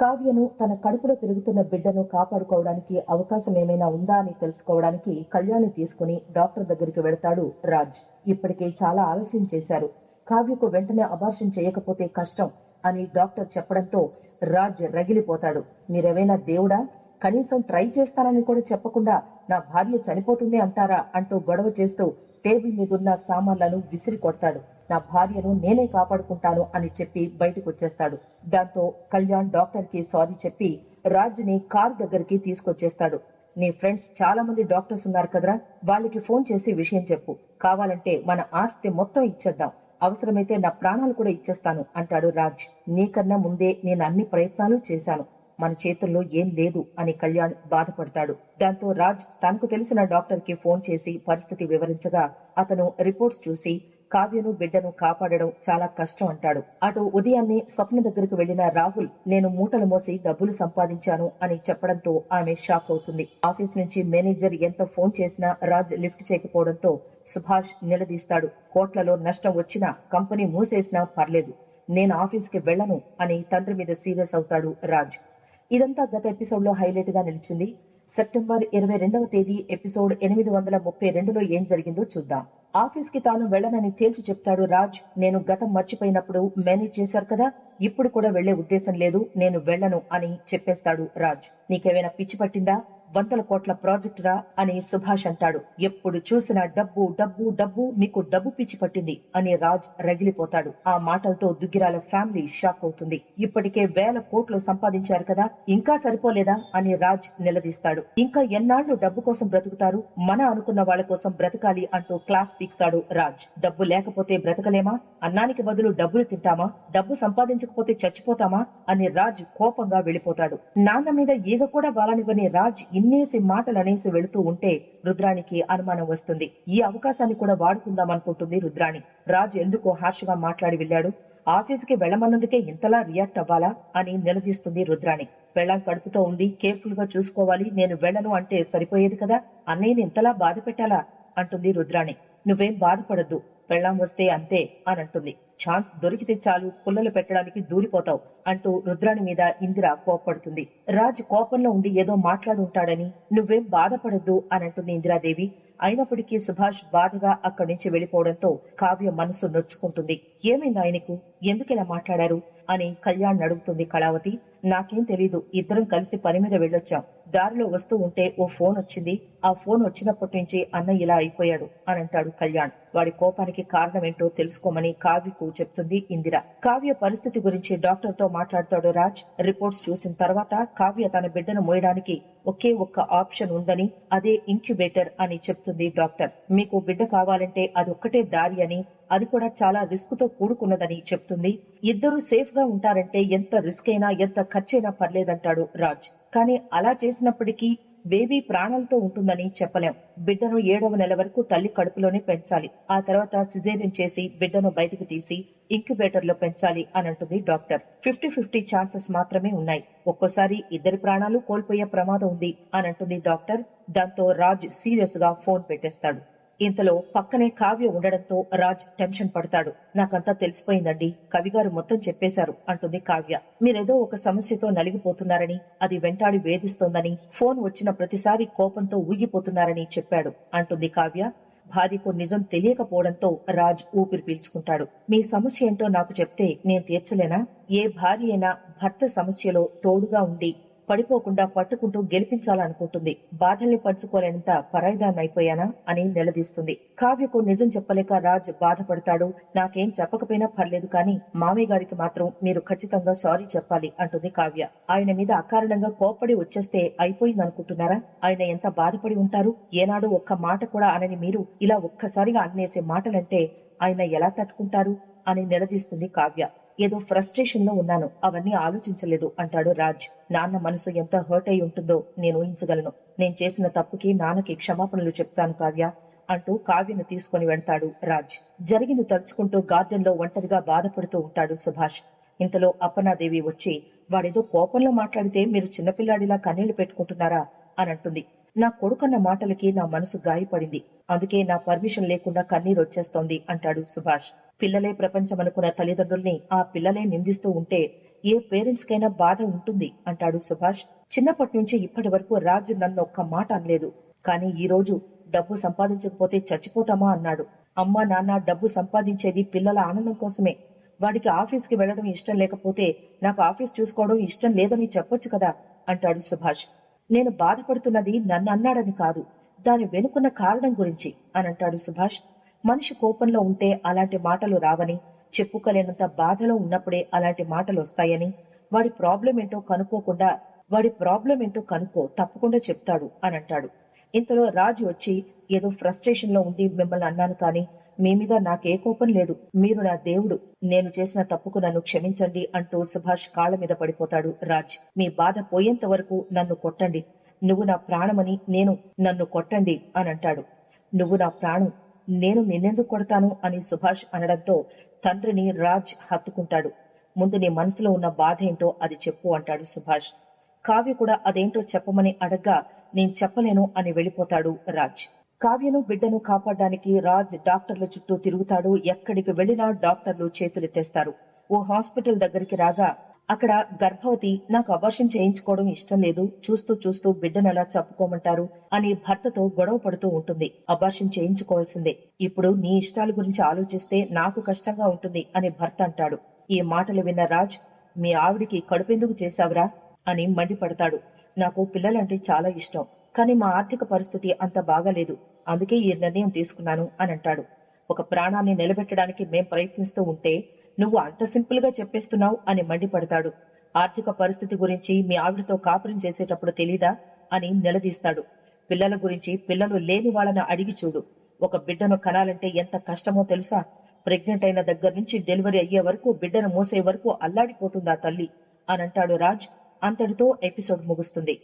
కావ్యను తన కడుపులో పెరుగుతున్న బిడ్డను కాపాడుకోవడానికి అవకాశం ఏమైనా ఉందా అని తెలుసుకోవడానికి కళ్యాణి తీసుకుని డాక్టర్ దగ్గరికి వెళతాడు రాజ్. ఇప్పటికే చాలా ఆలస్యం చేశారు. కావ్యకు వెంటనే అబార్షన్ చేయకపోతే కష్టం అని డాక్టర్ చెప్పడంతో రాజ్ రగిలిపోతాడు. మీరేమైనా దేవుడా? కనీసం ట్రై చేస్తానని కూడా చెప్పకుండా నా భార్య చనిపోతుంది అంటారా? అంటూ గొడవ చేస్తూ టేబుల్ మీదున్న సామాన్లను విసిరి కొడతాడు. నా భార్యను నేనే కాపాడుకుంటాను అని చెప్పి బయటకు వచ్చేస్తాడు దాంతో కళ్యాణ్ డాక్టర్కి సారీ చెప్పి రాజ్ని కార్ దగ్గరికి తీసుకొచ్చేస్తాడు. నీ ఫ్రెండ్స్ చాలా మంది డాక్టర్స్ ఉన్నారు కదరా వాళ్ళకి ఫోన్ చేసి విషయం చెప్పు. కావాలంటే మన ఆస్తి మొత్తం ఇచ్చేద్దాం. అవసరమైతే నా ప్రాణాలు కూడా ఇచ్చేస్తాను అంటాడు రాజ్. నీకన్నా ముందే నేను అన్ని ప్రయత్నాలు చేశాను. మన చేతుల్లో ఏం లేదు అని కళ్యాణ్ బాధపడతాడు. దాంతో రాజ్ తనకు తెలిసిన డాక్టర్కి ఫోన్ చేసి పరిస్థితి వివరించగా అతను రిపోర్ట్స్ చూసి కావ్యను బిడ్డను కాపాడడం చాలా కష్టం అంటాడు. అటు ఉదయాన్నే స్వప్న దగ్గరకు వెళ్ళిన రాహుల్ నేను మూటలు మోసి డబ్బులు సంపాదించాను అని చెప్పడంతో ఆమె షాక్ అవుతుంది. ఆఫీస్ నుంచి మేనేజర్ ఎంత ఫోన్ చేసినా రాజ్ లిఫ్ట్ చేయకపోవడంతో సుభాష్ నిలదీస్తాడు. కోట్లలో నష్టం వచ్చినా కంపెనీ మూసేసినా పర్లేదు. నేను ఆఫీస్కి వెళ్ళను అని తండ్రి మీద సీరియస్ అవుతాడు రాజ్. ఇదంతా గత ఎపిసోడ్లో హైలైట్గా నిలిచింది. సెప్టెంబర్ ఇరవై రెండవ తేదీ ఎపిసోడ్ ఎనిమిది వందల ముప్పై రెండులో ఏం జరిగిందో చూద్దాం. ఆఫీస్కి తాను వెళ్ళనని తేల్చి చెప్తాడు రాజ్. నేను గతం మర్చిపోయినప్పుడు మేనేజ్ చేశారు కదా? ఇప్పుడు కూడా వెళ్ళే ఉద్దేశం లేదు. నేను వెళ్ళను అని చెప్పేస్తాడు రాజ్. నీకేమైనా పిచ్చి పట్టిందా? వందల కోట్ల ప్రాజెక్ట్ రా అని సుభాష్ అంటాడు. ఎప్పుడు చూసినా డబ్బు డబ్బు డబ్బు మీకు డబ్బు పిచ్చి పట్టింది అని రాజ్ రగిలిపోతాడు. ఆ మాటలతో దుగ్గిరాల ఫ్యామిలీ షాక్ అవుతుంది. ఇప్పటికే వేల కోట్లు సంపాదించారు కదా ఇంకా సరిపోలేదా అని రాజ్ నిలదీస్తాడు. ఇంకా ఎన్నాళ్ళు డబ్బు కోసం బ్రతుకుతారు? మన అనుకున్న వాళ్ళ కోసం బ్రతకాలి అంటూ క్లాస్ పీకుతాడు రాజ్. డబ్బు లేకపోతే బ్రతకలేమా? అన్నానికి బదులు డబ్బులు తింటామా? డబ్బు సంపాదించకపోతే చచ్చిపోతామా? అని రాజ్ కోపంగా వెళ్ళిపోతాడు. నాన్న మీద ఈగ కూడా వాలనివ్వని రాజ్ ఇన్నేసి మాటలు అనేసి వెళుతూ ఉంటే రుద్రానికి అనుమానం వస్తుంది. ఈ అవకాశాన్ని కూడా వాడుకుందాం అనుకుంటుంది రుద్రాణి. రాజ్ ఎందుకు హార్ష్గా మాట్లాడి వెళ్ళాడు. ఆఫీస్కి వెళ్ళమన్నందుకే ఇంతలా రియాక్ట్ అవ్వాలా అని నిలదీస్తుంది రుద్రాణి. వెళ్ళాం కడుపుతో ఉంది కేర్ఫుల్గా చూసుకోవాలి నేను వెళ్ళను అంటే సరిపోయేది కదా అన్నయ్యని ఇంతలా బాధ పెట్టాలా అంటుంది రుద్రాణి. నువ్వేం బాధపడద్దు. పెళ్ళాం వస్తే అంతే అని అంటుంది ఛాన్స్ దొరికితే చాలు పుల్లలు పెట్టడానికి దూరిపోతావు అంటూ రుద్రాణి మీద ఇందిర కోప్పడుతుంది. రాజ్ కోపంలో ఉండి ఏదో మాట్లాడుంటాడని నువ్వేం బాధపడద్దు అని అంటుంది ఇందిరాదేవి. అయినప్పటికీ సుభాష్ బాధగా అక్కడి నుంచి వెళ్ళిపోవడంతో కావ్య మనసు నొచ్చుకుంటుంది. ఏమైంది ఆయనకు? ఎందుకు ఇలా మాట్లాడారు? అని కళ్యాణ్ అడుగుతుంది కళావతి. నాకేం తెలీదు ఇద్దరం కలిసి పని మీద వెళ్ళొచ్చాం. దారిలో వస్తూ ఉంటే ఓ ఫోన్ వచ్చింది. ఆ ఫోన్ వచ్చినప్పటి నుంచి అన్న ఇలా అయిపోయాడు అని అంటాడు కళ్యాణ్. వాడి కోపానికి కారణం ఏంటో తెలుసుకోమని కావ్యకు చెప్తుంది ఇందిర. కావ్య పరిస్థితి గురించి డాక్టర్తో మాట్లాడతాడు రాజ్. రిపోర్ట్స్ చూసిన తర్వాత కావ్య తన బిడ్డను మోయడానికి ఒకే ఒక్క ఆప్షన్ ఉందని అదే ఇంక్యుబేటర్ అని చెప్తుంది డాక్టర్. మీకు బిడ్డ కావాలంటే అదొక్కటే దారి అని అది కూడా చాలా రిస్క్తో కూడుకున్నదని చెప్తుంది. ఇద్దరు సేఫ్గా ఉంటారంటే ఎంత రిస్క్ అయినా ఎంత ఖర్చైనా పర్లేదంటాడు రాజ్. కానీ అలా చేసినప్పటికీ బేబీ ప్రాణాలతో ఉంటుందని చెప్పలేం. బిడ్డను ఏడవ నెల వరకు తల్లి కడుపులోనే పెంచాలి. ఆ తర్వాత సిజేరియన్ చేసి బిడ్డను బయటకు తీసి ఇంక్యుబేటర్లో పెంచాలి అని అంటుంది డాక్టర్. ఫిఫ్టీ ఫిఫ్టీ ఛాన్సెస్ మాత్రమే ఉన్నాయి. ఒక్కోసారి ఇద్దరి ప్రాణాలు కోల్పోయే ప్రమాదం ఉంది అని అంటుంది డాక్టర్. దాంతో రాజ్ సీరియస్గా ఫోన్ పెట్టేస్తాడు. ఇంతలో పక్కనే కావ్య ఉండడంతో రాజ్ టెన్షన్ పడతాడు. నాకంతా తెలిసిపోయిందండి. కవిగారు మొత్తం చెప్పేశారు అంటుంది కావ్య. మీరేదో ఒక సమస్యతో నలిగిపోతున్నారని అది వెంటాడి వేధిస్తోందని ఫోన్ వచ్చిన ప్రతిసారి కోపంతో ఊగిపోతున్నారని చెప్పాడు అంటుంది కావ్య. భార్యకు నిజం తెలియకపోవడంతో రాజ్ ఊపిరి పీల్చుకుంటాడు. మీ సమస్య ఏంటో నాకు చెప్తే నేను తీర్చలేనా? ఏ భార్య అయినా భర్త సమస్యలో తోడుగా ఉండి పడిపోకుండా పట్టుకుంటూ గెలిపించాలనుకుంటుంది. బాధల్ని పంచుకోలేనంత పరాయిదాన్ని అయిపోయానా అని నిలదీస్తుంది. కావ్యకు నిజం చెప్పలేక రాజ్ బాధపడతాడు. నాకేం చెప్పకపోయినా పర్లేదు కానీ మామయ్య గారికి మాత్రం మీరు ఖచ్చితంగా సారీ చెప్పాలి అంటుంది కావ్య. ఆయన మీద అకారణంగా కోపడి వచ్చేస్తే అయిపోయిందనుకుంటున్నారా? ఆయన ఎంత బాధపడి ఉంటారు? ఏనాడు ఒక్క మాట కూడా అనని మీరు ఇలా ఒక్కసారిగా అన్నేసే మాటలంటే ఆయన ఎలా తట్టుకుంటారు? అని నిలదీస్తుంది కావ్య. ఏదో ఫ్రస్ట్రేషన్లో ఉన్నాను. అవన్నీ ఆలోచించలేదు అంటాడు రాజ్. నాన్న మనసు ఎంత హర్ట్ అయి ఉంటుందో నేను ఊహించగలను. నేను చేసిన తప్పుకి నాన్నకి క్షమాపణలు చెప్తాను కావ్య అంటూ కావ్యను తీసుకుని వెళ్తాడు రాజ్. జరిగింది తలుచుకుంటూ గార్డెన్లో ఒంటరిగా బాధపడుతూ ఉంటాడు సుభాష్. ఇంతలో అప్పనాదేవి వచ్చి వాడేదో కోపంలో మాట్లాడితే మీరు చిన్నపిల్లాడిలా కన్నీళ్ళు పెట్టుకుంటున్నారా? అని అంటుంది. నా కొడుకన్న మాటలకి నా మనసు గాయపడింది. అందుకే నా పర్మిషన్ లేకుండా కన్నీరు వచ్చేస్తోంది అంటాడు సుభాష్. పిల్లలే ప్రపంచం అనుకున్న తల్లిదండ్రుల్ని ఆ పిల్లలే నిందిస్తూ ఉంటే ఏ పేరెంట్స్ కైనా బాధ ఉంటుంది అంటాడు సుభాష్. చిన్నప్పటి నుంచి ఇప్పటి వరకు రాజు నన్ను ఒక్క మాట అనలేదు. కానీ ఈ రోజు డబ్బు సంపాదించకపోతే చచ్చిపోతామా అన్నాడు. అమ్మా నాన్న డబ్బు సంపాదించేది పిల్లల ఆనందం కోసమే. వాడికి ఆఫీస్కి వెళ్ళడం ఇష్టం లేకపోతే నాకు ఆఫీస్ చూసుకోవడం ఇష్టం లేదని చెప్పొచ్చు కదా అంటాడు సుభాష్. నేను బాధపడుతున్నది నన్ను అన్నాడని కాదు దాని వెనుకున్న కారణం గురించి అని అంటాడు సుభాష్. మనిషి కోపంలో ఉంటే అలాంటి మాటలు రావని చెప్పుకోలేనంత బాధలో ఉన్నప్పుడే అలాంటి మాటలు వస్తాయని వాడి ప్రాబ్లం ఏంటో కనుక్కోకుండా వాడి ప్రాబ్లం ఏంటో కనుక్కో తప్పకుండా చెప్తాడు అని అంటాడు. ఇంతలో రాజు వచ్చి ఏదో ఫ్రస్ట్రేషన్లో ఉండి మిమ్మల్ని అన్నాను కానీ మీ మీద నాకే కోపం లేదు. మీరు నా దేవుడు. నేను చేసిన తప్పుకు నన్ను క్షమించండి అంటూ సుభాష్ కాళ్ళ మీద పడిపోతాడు రాజ్. మీ బాధ పోయేంత వరకు నన్ను కొట్టండి. నువ్వు నా ప్రాణమని నేను నన్ను కొట్టండి అని అంటాడు. నువ్వు నా ప్రాణం. నేను నిన్నెందుకు కొడతాను అని సుభాష్ అనడంతో తండ్రిని రాజ్ హత్తుకుంటాడు. ముందు నీ మనసులో ఉన్న బాధ ఏంటో అది చెప్పు అంటాడు సుభాష్. కావ్య కూడా అదేంటో చెప్పమని అడగ్గా నేను చెప్పలేను అని వెళ్ళిపోతాడు రాజ్. కావ్యను బిడ్డను కాపాడడానికి రాజ్ డాక్టర్ల చుట్టూ తిరుగుతాడు. ఎక్కడికి వెళ్ళినా డాక్టర్లు చేతులెత్తేస్తారు. ఓ హాస్పిటల్ దగ్గరికి రాగా అక్కడ గర్భవతి నాకు అబార్షన్ చేయించుకోవడం ఇష్టం లేదు చూస్తూ చూస్తూ బిడ్డను ఎలా చంపుకోమంటారు అని భర్తతో గొడవ పడుతూ ఉంటుంది. అబార్షన్ చేయించుకోవాల్సిందే. ఇప్పుడు నీ ఇష్టాల గురించి ఆలోచిస్తే నాకు కష్టంగా ఉంటుంది అని భర్త అంటాడు. ఈ మాటలు విన్న రాజ్ మీ ఆవిడికి కడుపెందుకు చేశావురా అని మండిపడతాడు. నాకు పిల్లలంటే చాలా ఇష్టం కానీ మా ఆర్థిక పరిస్థితి అంత బాగాలేదు అందుకే ఈ నిర్ణయం తీసుకున్నాను అని అంటాడు. ఒక ప్రాణాన్ని నిలబెట్టడానికి మేం ప్రయత్నిస్తూ ఉంటే నువ్వు అంత సింపుల్గా చెప్పేస్తున్నావు అని మండిపడతాడు. ఆర్థిక పరిస్థితి గురించి మీ ఆవిడతో కాపురం చేసేటప్పుడు తెలీదా అని నిలదీస్తాడు. పిల్లల గురించి పిల్లలు లేని వాళ్ళని అడిగి చూడు. ఒక బిడ్డను కనాలంటే ఎంత కష్టమో తెలుసా? ప్రెగ్నెంట్ అయిన దగ్గర నుంచి డెలివరీ అయ్యే వరకు బిడ్డను మోసే వరకు అల్లాడిపోతుందా తల్లి? అని అంటాడు రాజ్. అంతటితో ఎపిసోడ్ ముగుస్తుంది.